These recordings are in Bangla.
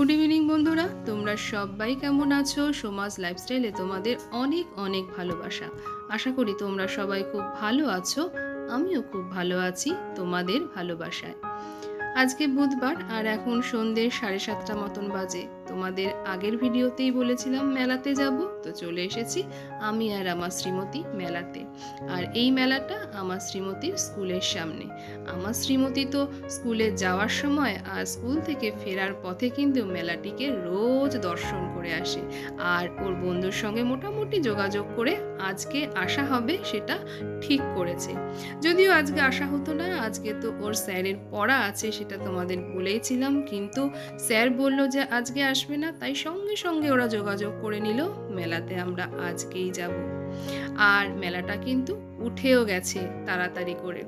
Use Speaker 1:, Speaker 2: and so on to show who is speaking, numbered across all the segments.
Speaker 1: গুড ইভিনিং বন্ধুরা। তোমরা সবাই কেমন আছো? সমাজ লাইফস্টাইলে তোমাদের অনেক অনেক ভালোবাসা। আশা করি তোমরা সবাই খুব ভালো আছো। আমিও খুব ভালো আছি তোমাদের ভালোবাসায়। আজকে বুধবার আর এখন সন্ধ্যে সাড়ে সাতটা মতন বাজে। তোমাদের আগের ভিডিওতেই বলেছিলাম মেলাতে যাব, তো চলে এসেছি আমি আর আমার শ্রীমতী মেলাতে। আর এই মেলাটা আমার শ্রীমতীর স্কুলের সামনে। আমার শ্রীমতী তো স্কুলে যাওয়ার সময় আর স্কুল থেকে ফেরার পথে কিন্তু মেলাটিকে রোজ দর্শন করে আসে। আর ওর বন্ধুর সঙ্গে মোটামুটি যোগাযোগ করে আজকে আসা হবে সেটা ঠিক করেছে। যদিও আজকে আসা হতো না, আজকে তো ওর স্যারের পড়া আছে সেটা তোমাদের বলেইছিলাম, কিন্তু স্যার বলল যে আজকে আসবে না, তাই সঙ্গে সঙ্গে ওরা যোগাযোগ করে নিল, মেলাতে আমরা আজকেই যাব। আর মেলাটা কিন্তু উঠেও গেছে তাড়াতাড়ি করে।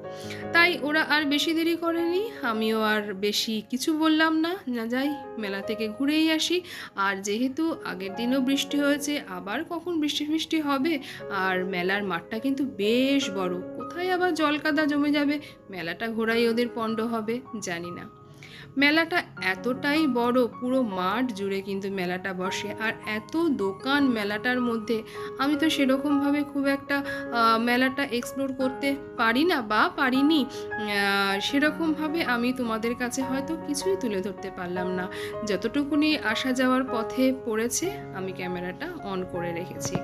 Speaker 1: তাই ওরা আর বেশি দেরি করেনি, আমিও আর বেশি কিছু বললাম না। না যাই, মেলা থেকে ঘুরেই আসি। আর যেহেতু আগের দিনও বৃষ্টি হয়েছে, আবার কখন বৃষ্টি ফৃষ্টি হবে? আর মেলার মাঠটা কিন্তু বেশ বড়, কোথায় আবার জলকাদা জমে যাবে? মেলাটা ঘোরাই ওদের পণ্ড হবে, জানি না। মেলাটা এতটাই বড়, পুরো মাঠ জুড়ে কিন্তু মেলাটা বসে। আর এত দোকান মেলাটার মধ্যে, আমি তো সেরকমভাবে খুব একটা মেলাটা এক্সপ্লোর করতে পারি না বা পারিনি। সেরকমভাবে আমি তোমাদের কাছে হয়তো কিছুই তুলে ধরতে পারলাম না। যতটুকুনি আসা যাওয়ার পথে পড়েছে, আমি ক্যামেরাটা অন করে রেখেছি।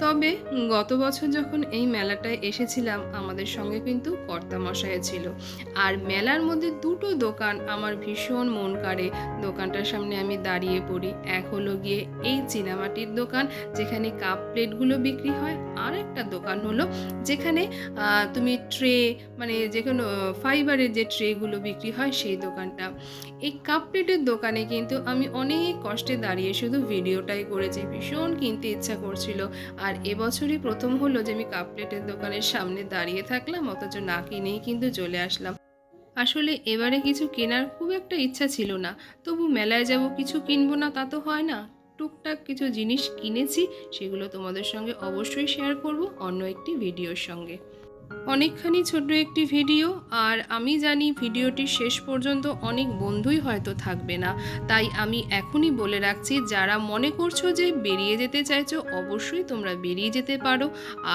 Speaker 1: তবে গত বছর যখন এই মেলাটায় এসেছিলাম, আমাদের সঙ্গে কিন্তু কর্তামশাই ছিল। আর মেলার মধ্যে দুটো দোকান আমার ভীষণ মন কাড়ে। দোকানটার সামনে আমি দাঁড়িয়ে পড়ি। এক হলো গিয়ে এই চীনামাটির দোকান, যেখানে কাপ প্লেটগুলো বিক্রি হয়। আর একটা দোকান হলো যেখানে তুমি ট্রে মানে যে কোনো ফাইবারের যে ট্রেগুলো বিক্রি হয় সেই দোকানটা। এই কাপ প্লেটের দোকানে কিন্তু আমি অনেক কষ্টে দাঁড়িয়ে শুধু ভিডিওটাই করেছি। ভীষণ কিনতে ইচ্ছা করছিল। আর এবছরই প্রথম হলো যে আমি কাপ প্লেটের দোকানের সামনে দাঁড়িয়ে থাকলাম, অথচ না কিনেই কিন্তু চলে আসলাম। আসলে এবারে কিছু কেনার খুব একটা ইচ্ছা ছিল না। তবু মেলায় যাব, কিছু কিনবো না তা তো হয় না। টুকটাক কিছু জিনিস কিনেছি, সেগুলো তোমাদের সঙ্গে অবশ্যই শেয়ার করব অন্য একটি ভিডিওর সঙ্গে। অনেকখানি ছোট একটি ভিডিও, আর আমি জানি ভিডিওটি শেষ পর্যন্ত অনেক বন্ধুই হয়তো থাকবে না। তাই আমি এখনই বলে রাখছি, যারা মনে করছ যে বেরিয়ে যেতে চাইছো, অবশ্যই তোমরা বেরিয়ে যেতে পারো।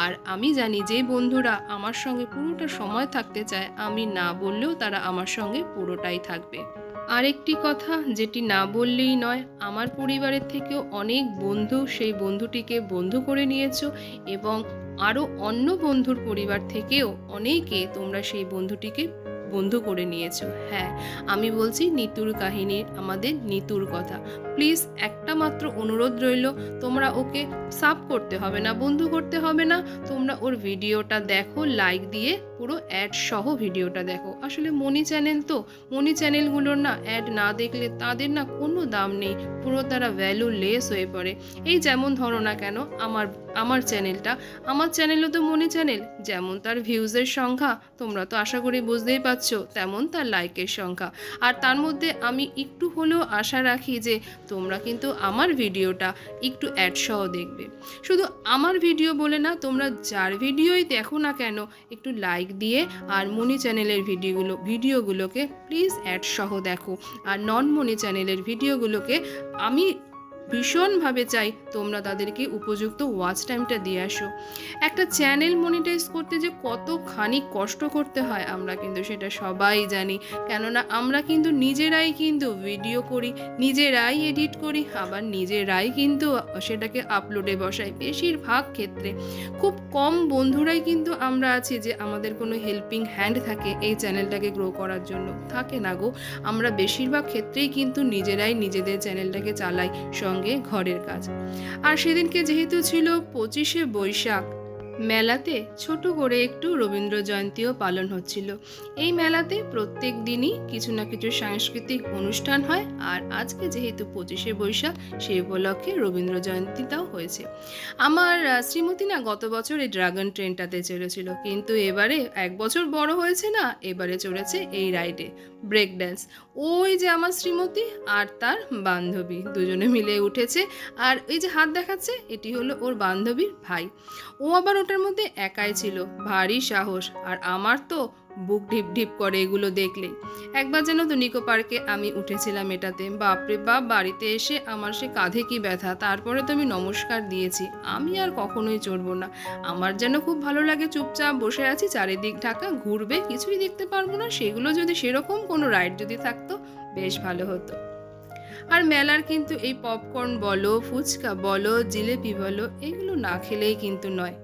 Speaker 1: আর আমি জানি যে বন্ধুরা আমার সঙ্গে পুরোটা সময় থাকতে চায়, আমি না বললেও তারা আমার সঙ্গে পুরোটাই থাকবে। আরেকটি কথা যেটি না বললেই নয়, আমার পরিবারের থেকেও অনেক বন্ধু সেই বন্ধুটিকে বন্ধু করে নিয়েছো এবং আরও অন্য বন্ধুর পরিবার থেকেও অনেকে তোমরা সেই বন্ধুটিকে বন্ধু করে নিয়েছো। হ্যাঁ আমি বলছি নিতুর কাহিনীর আমাদের নিতুর কথা। প্লিজ, একটা মাত্র অনুরোধ রইল, তোমরা ওকে সাব করতে হবে না, বন্ধু করতে হবে না। তোমরা ওর ভিডিওটা দেখো লাইক দিয়ে পুরো অ্যাড সহ ভিডিওটা দেখো। আসলে মনি চ্যানেল তো মনি চ্যানেলগুলোর না অ্যাড না দেখলে তাদের না কোনো দাম নেই, পুরো তারা ভ্যালু লেস হয়ে পড়ে। এই যেমন ধরো না কেন, আমার আমার চ্যানেলটা আমার চ্যানেলও তো মনি চ্যানেল যেমন তার ভিউজের সংখ্যা, তোমরা তো আশা করি বুঝতেই পারছ। তেমন তার লাইকের সংখ্যা। আর তার মধ্যে আমি একটু হলেও আশা রাখি যে তোমরা কিন্তু আমার ভিডিওটা একটু অ্যাড সহ দেখবে। শুধু আমার ভিডিও বলে না, তোমরা যার ভিডিওই দেখো না কেন, একটু লাইক দিয়ে আর মনি চ্যানেলের ভিডিওগুলো, ভিডিওগুলোকে প্লিজ অ্যাড সহ দেখো। আর নন মনি চ্যানেলের ভিডিওগুলোকে আমি ভীষণভাবে চাই তোমরা তাদেরকে উপযুক্ত ওয়াচ টাইমটা দিয়ে আসো। একটা চ্যানেল মনিটাইজ করতে যে কতখানি কষ্ট করতে হয় আমরা কিন্তু সেটা সবাই জানি। কেননা আমরা কিন্তু নিজেরাই কিন্তু ভিডিও করি, নিজেরাই এডিট করি, আবার নিজেরাই কিন্তু সেটাকে আপলোডে বসাই বেশিরভাগ ক্ষেত্রে। খুব কম বন্ধুরাই কিন্তু আমরা আছি যে আমাদের কোনো হেল্পিং হ্যান্ড থাকে এই চ্যানেলটাকে গ্রো করার জন্য। থাকে না গো, আমরা বেশিরভাগ ক্ষেত্রেই কিন্তু নিজেরাই নিজেদের চ্যানেলটাকে চালাই ঘরের কাজ। আর সেদিনকে যেহেতু ছিল পঁচিশে বৈশাখ মেলাতে ছোট করে একটু রবীন্দ্র জয়ন্তীও পালন হচ্ছিল। এই মেলাতে প্রত্যেক দিনই কিছু না কিছু সাংস্কৃতিক অনুষ্ঠান হয় আর আজকে যেহেতু পঁচিশে বৈশাখ সেই উপলক্ষে রবীন্দ্র জয়ন্তীটাও হয়েছে। আমার শ্রীমতী না গত বছর এই ড্রাগন ট্রেনটাতে চলেছিল কিন্তু এবারে এক বছর বড় হয়েছে না, এবারে চড়েছে এই রাইডে, ব্রেক ড্যান্স। ওই যে আমার শ্রীমতী আর তার বান্ধবী দুজনে মিলে উঠেছে। আর এই যে হাত দেখাচ্ছে, এটি হলো ওর বান্ধবীর ভাই। ও আবার ওটার মধ্যে একাই ছিল। ভারী সাহস। আর আমার তো বুক ঢিপ ঢিপ করে এগুলো দেখলেই একবার যেন তো নিকো পার্কে আমি উঠেছিলাম এটাতে। বাপরে বাপ, বাড়িতে এসে আমার সে কাঁধে কি ব্যথা? তারপরে তো আমি নমস্কার দিয়েছি। আমি আর কখনোই চড়বো না। আমার যেন খুব ভালো লাগে চুপচাপ বসে আছি, চারিদিক ঢাকা, ঘুরবে, কিছুই দেখতে পারব না। সেগুলো যদি সেরকম কোনো রাইড যদি থাকতো, বেশ ভালো হতো। আর মেলার কিন্তু এই পপকর্ন বলো, ফুচকা বলো, জিলেপি বলো, এগুলো না খেলেই কিন্তু নয়।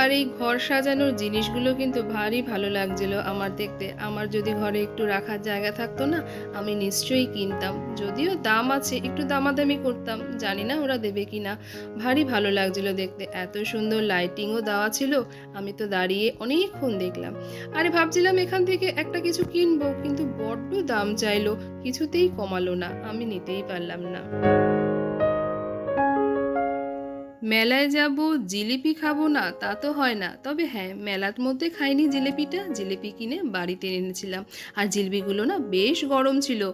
Speaker 1: আর এই ঘর সাজানোর জিনিসগুলো কিন্তু ভারী ভালো লাগছিল আমার দেখতে। আমার যদি ঘরে একটু রাখার জায়গা থাকতো না, আমি নিশ্চয়ই কিনতাম। যদিও দাম আছে, একটু দামাদামি করতাম, জানি না ওরা দেবে কি না ভারী ভালো লাগছিল দেখতে। এত সুন্দর লাইটিংও দেওয়া ছিল, আমি তো দাঁড়িয়ে অনেকক্ষণ দেখলাম। আরে ভাবছিলাম এখান থেকে একটা কিছু কিনবো, কিন্তু বড্ড দাম চাইলো, কিছুতেই কমালো না, আমি নিতেই পারলাম না। মেলায় যাব, জিলিপি খাব না, তা তো হয় না। তবে হ্যাঁ মেলার মধ্যে খাইনি জিলিপিটা। জিলিপি কিনে বাড়িতে এনেছিলাম। আর জিলিপিগুলো না বেশ গরম ছিল।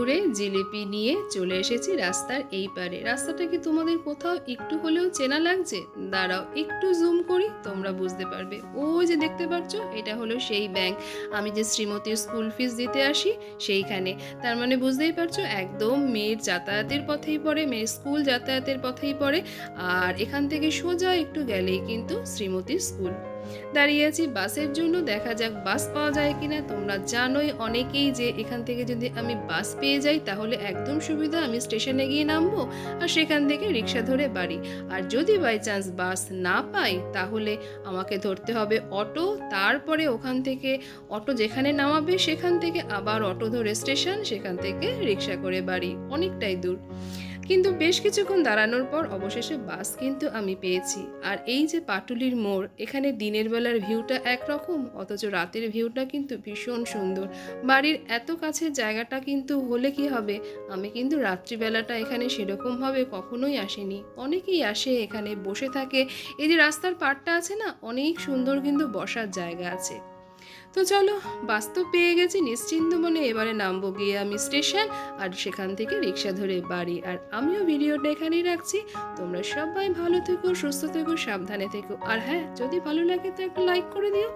Speaker 1: ঘুরে জিলিপি নিয়ে চলে এসেছি রাস্তার এই পারে। রাস্তাটা কি তোমাদের কোথাও একটু হলেও চেনা লাগছে? দাঁড়াও, একটু জুম করি, তোমরা বুঝতে পারবে। ও যে দেখতে পাচ্ছ এটা হলো সেই ব্যাংক আমি যে শ্রীমতীর স্কুল ফিস দিতে আসি, সেইখানে। তার মানে বুঝতেই পারছ, একদম মেয়ের যাতায়াতের পথেই পড়ে, মেয়ের স্কুল যাতায়াতের পথেই পড়ে। আর এখান থেকে সোজা একটু গেলেই কিন্তু শ্রীমতীর স্কুল দাঁড়িয়ে আছি বাসের জন্য, দেখা যাক বাস পাওয়া যায় কিনা। তোমরা জানোই অনেকেই যে এখান থেকে যদি আমি বাস পেয়ে যাই, তাহলে একদম সুবিধা, আমি স্টেশনে গিয়ে নামবো আর সেখান থেকে রিক্সা ধরে বাড়ি। আর যদি বাই চান্স বাস না পাই, তাহলে আমাকে ধরতে হবে অটো, তারপরে ওখান থেকে অটো যেখানে নামাবে, সেখান থেকে আবার অটো ধরে স্টেশন, সেখান থেকে রিক্সা করে বাড়ি। অনেকটাই দূর। কিন্তু বেশ কিছুক্ষণ দাঁড়ানোর পর অবশেষে বাস কিন্তু আমি পেয়েছি। আর এই যে পাটুলির মোড়, এখানে দিনের বেলার ভিউটা একরকম, অথচ রাতের ভিউটা কিন্তু ভীষণ সুন্দর। বাড়ির এত কাছের জায়গাটা কিন্তু হলে কি হবে? আমি কিন্তু রাত্রিবেলাটা এখানে সেরকমভাবে কখনোই আসিনি। অনেকেই আসে, এখানে বসে থাকে। এই যে রাস্তার পাড়টা আছে না, অনেক সুন্দর কিন্তু বসার জায়গা আছে। তো চলো বাস তো পেয়ে গেছি, নিশ্চিন্ত মনে এবারে নামবো গিয়ে আমি স্টেশন আর সেখান থেকে রিক্সা ধরে বাড়ি। আর আমিও ভিডিওটা এখানেই রাখছি। তোমরা সবাই ভালো থেকো, সুস্থ থেকো, সাবধানে থেকো। আর হ্যাঁ যদি ভালো লাগে তো একটা লাইক করে দিও।